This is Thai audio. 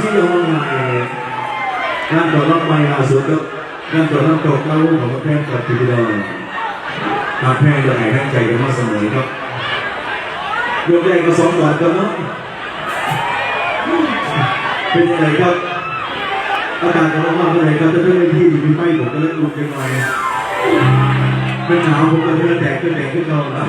ที่ลงานตัวรอบใหล่าสุดก็งานตัวรอบตกเก้าของแพทย์กับทีวีดอมาแพทย์จะไหนให้ใจกันมาเสมอครับยกใหญ่ก็สองหลอดกันเนาะเป็นยังไงครับอากาศกำลังมากเลยครับจะเป็นที่มีไฟผมก็เล่นลุกยังไงเป็นหนาวผมก็เลือแตกก็แตกขึ้นนอนแล้ว